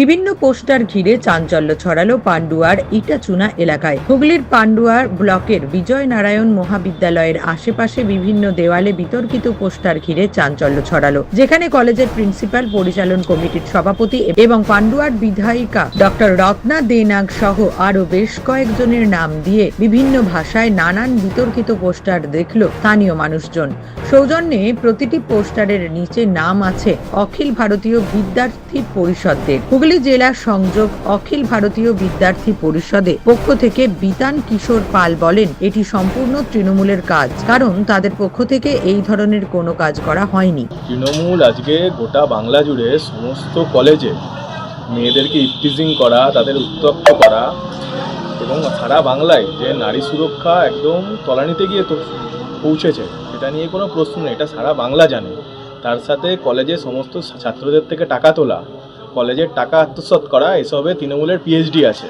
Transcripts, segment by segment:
বিভিন্ন পোস্টার ঘিরে চাঞ্চল্য ছড়ালো পান্ডুয়ার ইটাচুনা এলাকায়। হুগলির পান্ডুয়ার ব্লকের বিজয় নারায়ণ মহাবিদ্যালয়ের আশেপাশে বিভিন্ন দেওয়ালে বিতর্কিত পোস্টার ঘিরে চাঞ্চল্য ছড়ালো, যেখানে কলেজের প্রিন্সিপাল, পরিচালন কমিটির সভাপতি এবং পান্ডুয়ার বিধায়িকা ডক্টর রত্না দেনাগ সহ আরও বেশ কয়েকজনের নাম দিয়ে বিভিন্ন ভাষায় নানান বিতর্কিত পোস্টার দেখল স্থানীয় মানুষজন। সৌজন্যে প্রতিটি পোস্টারের নিচে নাম আছে অখিল ভারতীয় বিদ্যার্থী পরিষদের হুগলি জেলা সংযোগ অখিল ভারতীয় বিদ্যার্থী পরিষদে পক্ষ থেকে বিতান কিশোর পাল বলেন, এটি সম্পূর্ণ তৃণমূলের কাজ, কারণ তাদের পক্ষ থেকে এই ধরনের কোনো কাজ করা হয়নি। তৃণমূল আজকে গোটা বাংলা জুড়ে সমস্ত কলেজে মেয়েদেরকে ইফটিজিং করা, তাদের উত্তপ্ত করা এবং সারা বাংলায় যে নারী সুরক্ষা একদম তলানিতে গিয়ে তো পৌঁছেছে, এটা নিয়ে কোনো প্রশ্ন নেই, এটা সারা বাংলা জানে। তার সাথে কলেজে সমস্ত ছাত্রদের থেকে টাকা তোলা কলেজের টাকা আত্মসাৎ করা, এসবে তৃণমূলের পিএইচডি আছে।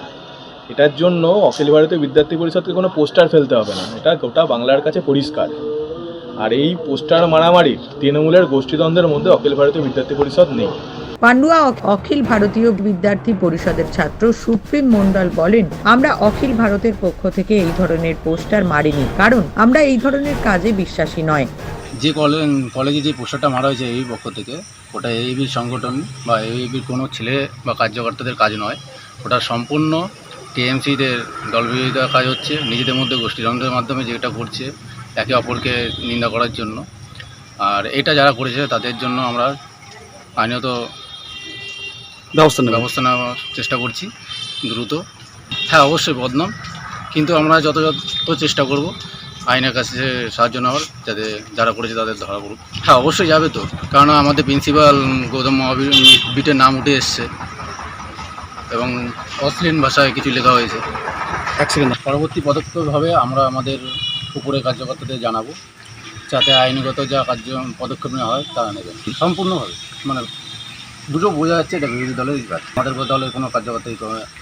এটার জন্য অখিল ভারতীয় বিদ্যার্থী পরিষদকে কোনো পোস্টার ফেলতে হবে না। এটা গোটা বাংলার কাছে পরিষ্কার। আর এই পোস্টার মারামারি তৃণমূলের গোষ্ঠীদ্বন্দ্বের মধ্যে অখিল ভারতীয় বিদ্যার্থী পরিষদ নেই। পান্ডুয়া অখিল ভারতীয় বিদ্যার্থী পরিষদের ছাত্র সুপ্রিম মন্ডল বলেন, আমরা অখিল ভারতের পক্ষ থেকে এই ধরনের পোস্টার মারিনি। কারণ আমরা এই ধরনের কাজে বিশ্বাসী নয়। যে কলেজ কলেজে যে পোস্টারটা মারা হয়েছে এই পক্ষ থেকে ওটা এইবির সংগঠন বা এইবির কোনো ছেলে বা কার্যকর্তাদের কাজ নয়। ওটা সম্পূর্ণ টিএমসিদের দলবিরোধিতার কাজ হচ্ছে নিজেদের মধ্যে গোষ্ঠীদ্বন্দ্বের মাধ্যমে যেটা করছে একে অপরকে নিন্দা করার জন্য। আর এটা যারা করেছে তাদের জন্য আমরা আইনত ব্যবস্থা ব্যবস্থা নেওয়ার চেষ্টা করছি দ্রুত। হ্যাঁ অবশ্যই বদনাম কিন্তু আমরা যথাযথ চেষ্টা করব। আইনের কাছে সাহায্য নেওয়ার যাতে যারা করেছে তাদের ধরা পড়ুক। হ্যাঁ অবশ্যই যাবে তো। কারণ আমাদের প্রিন্সিপাল গৌতম মহাবীর বিটের নাম উঠে এসছে। এবং অশ্লীল ভাষায় কিছু লেখা হয়েছে। এক সেকেন্ড পরবর্তী পদক্ষেপভাবে আমরা আমাদের উপরে কার্যকর্তাদের জানাব। যাতে আইনগত যা কার্য পদক্ষেপ নেওয়া হয় তা নেবেন সম্পূর্ণভাবে। মানে দুটো বোঝা যাচ্ছে এটা বিরোধী দলেরই কাজ। আমাদের দলের কোনো কার্যকর্তা এই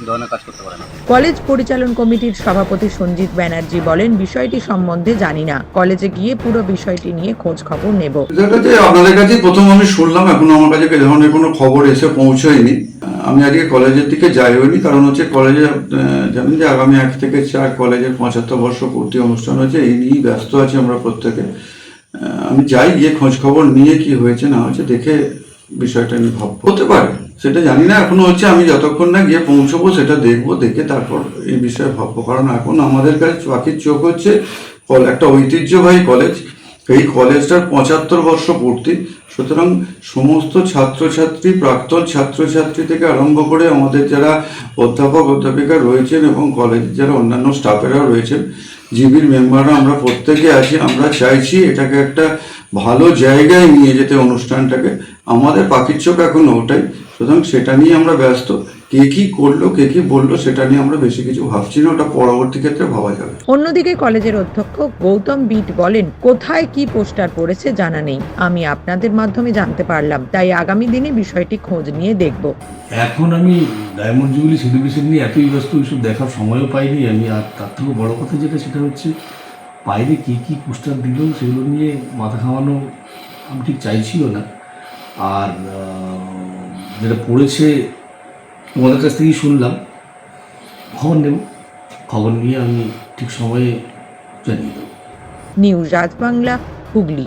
ধরনের কাজ করতে পারে না। কলেজ পরিচালন কমিটির সভাপতি সঞ্জিত ব্যানার্জি বলেন বিষয়টি সম্বন্ধে জানি না। কলেজে গিয়ে পুরো বিষয়টি নিয়ে খোঁজ খবর নেব। কাছে আপনাদের কাছে প্রথম আমি শুনলাম এখনও আমার কাছে ধরনের কোনো খবর এসে পৌঁছয়নি। আমি আজকে কলেজের দিকে যাই হইনি কারণ হচ্ছে কলেজে জানেন যে আগামী এক থেকে চার কলেজের পঁচাত্তর বর্ষ পূর্তি অনুষ্ঠান হচ্ছে এই নিয়েই ব্যস্ত আছি আমরা প্রত্যেকে। আমি যাই গিয়ে খোঁজ খবর নিয়ে কি হয়েছে না হয়েছে দেখে বিষয়টা আমি ভাববো হতে পারে। সেটা জানি না, এখনও হচ্ছে আমি যতক্ষণ না গিয়ে পৌঁছবো সেটা দেখব, দেখে তারপর এই বিষয়ে ভাববো। কারণ এখন আমাদের কাছে পাখির চোখ হচ্ছে একটা ঐতিহ্যবাহী কলেজ এই কলেজটার পঁচাত্তর বর্ষ পূর্তি। সুতরাং সমস্ত ছাত্রছাত্রী, প্রাক্তন ছাত্রছাত্রী থেকে আরম্ভ করে আমাদের যারা অধ্যাপক, অধ্যাপিকা রয়েছেন এবং কলেজের যারা অন্যান্য স্টাফেরাও রয়েছেন, জিবির মেম্বাররা আমরা প্রত্যেকে আছি। আমরা চাইছি এটাকে একটা ভালো জায়গায় নিয়ে যেতে অনুষ্ঠানটাকে। আমাদের পাখির চোখ এখন ওটাই। সুতরাং সেটা নিয়ে আমরা ব্যস্ত। কে কি করল কে কি বলল সেটা নিয়ে আমরা বেশি কিছু ভাবছি না। ওটা পরবর্তী ক্ষেত্রে ভাবা যাবে। অন্যদিকে কলেজের অধ্যক্ষ গৌতম বিট বলেন কোথায় কি পোস্টার পড়েছে জানা নেই। আমি আপনাদের মাধ্যমে জানতে পারলাম। তাই আগামী দিনে বিষয়টি খোঁজ নিয়ে দেখব। এখন আমি ডায়মন্ড জুবিলি সেলিব্রেশন নিয়ে এতই ব্যস্ত ওইসব দেখার সময়ও পাইনি। আমি আর তার থেকেও বড় কথা যেটা সেটা হচ্ছে বাইরে কী কী পোস্টার দিল সেগুলো নিয়ে মাথা খাওয়ানো আমি ঠিক চাইছিও না। আর যেটা পড়েছে তোমাদের কাছ থেকেই শুনলাম। খবর নেব। খবর নিয়ে আমি ঠিক সময়ে জানিয়ে দেব। News Raj Bangla Hooghly.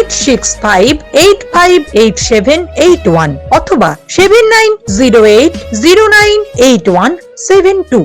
eight six five eight five eight seven eight one অথবা seven nine zero eight zero nine eight one seven two